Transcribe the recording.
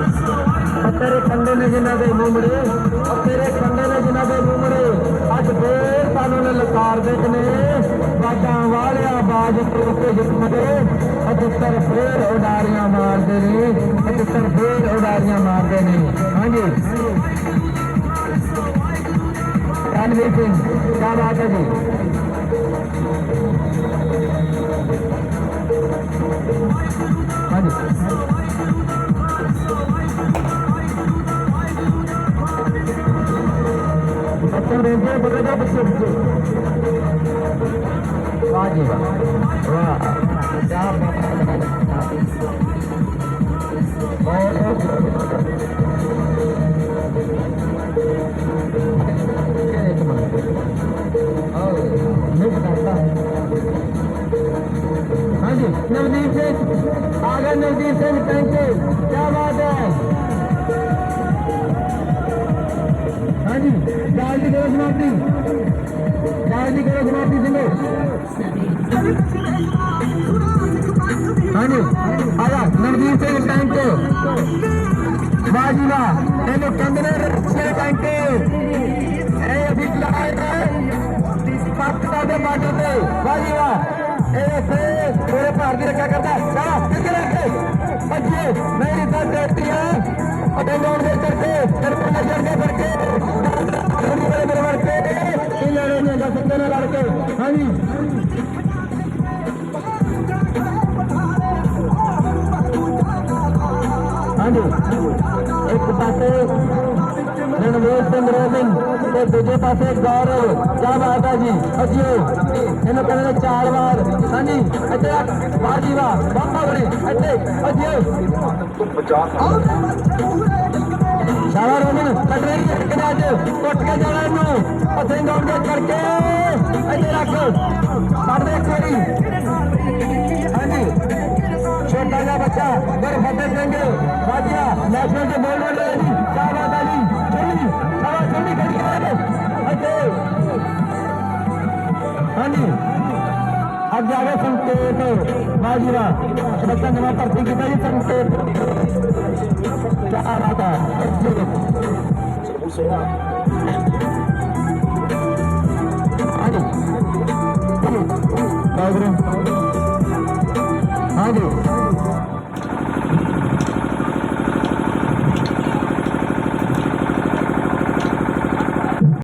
ਉਹ ਤੇਰੇ ਕੰਡੇ ਨੇ ਜਿਨ੍ਹਾਂ ਦੇ ਮੂੰਹੜੇ ਉਹ ਤੇਰੇ ਕੰਡੇ ਨੇ ਜਿਨ੍ਹਾਂ ਦੇ ਮੂੰਹੜੇ ਅੱਜ ਫੇਰ ਸਾਨੂੰ ਨੇ ਲਕਾਰ ਦੇ ਨੇ ਬਾਜਾਂ ਵਾਲਿਆ ਬਾਜ ਉੱਤੇ ਜਿਸਮਦੇ ਅੱਜ ਤਰ ਫੇਰ ਉਡਾਰੀਆਂ ਮਾਰਦੇ ਨੇ, ਅੱਜ ਤਰ ਫੇਰ ਉਡਾਰੀਆਂ ਮਾਰਦੇ ਨੇ। ਹਾਂਜੀ। ਰਣਵੀਰ ਸਿੰਘ ਕੀ ਬਾਤ ਹੈ ਜੀ? रेजे बगदा बसुरजे वाह जी वाह हाँ जी, नवदीप सिंह आगे नवदीप सिंह, थैंक क्या बात है? हाँ जी चार्ज करो समाप्ति करो समाप्ति सुनो हाँ जी नवदीप सिंह टैंक वाह ए अभी लाए ए से पूरे रक्षा करता क्या किसके लिए बच्चे मेरी है और लोग करके करके ਹਾਂਜੀ। ਹਾਂਜੀ। ਇੱਕ ਪਾਸੇ ਰਣਵੀਰ ਸਿੰਘ ਰੋਮਨ ਤੇ ਦੂਜੇ ਪਾਸੇ ਗੌਰਵ ਕੀ ਬਾਤ ਹੈ ਜੀ ਅਜਿਓ ਇਹਨੂੰ ਕਹਿੰਦੇ ਨੇ ਚਾਰ ਵਾਰ। ਹਾਂਜੀ, ਇੱਥੇ ਆ। ਵਾਹ ਜੀ ਵਾਹ। ਬਾਬਾ ਬੜੇ ਇੱਥੇ ਅਜਿਓ ਸ਼ਾਵਾ ਰੋਮਨ ਕੱਟਰੇ ਇੱਕ ਅੱਜ। ਟੁੱਟ ਕੇ ਜਾਣਾ ਇਹਨੂੰ। ਅਸੀਂ ਗਾਉਂਦੇ ਕਰਕੇ ਇੱਥੇ ਰੱਖ अच्छा, बादशाह बर फतेह देंगे बादशाह नेशनल के बोल बोल रहे क्या बात आली चली हवा चली कर के आए अजय हाँ जी। अब ज़्यादा संकेत बाजीरा बच्चा जमा भर्ती किया जी संकेत। क्या बात है। हाँ जी। हाँ हाँ हाँ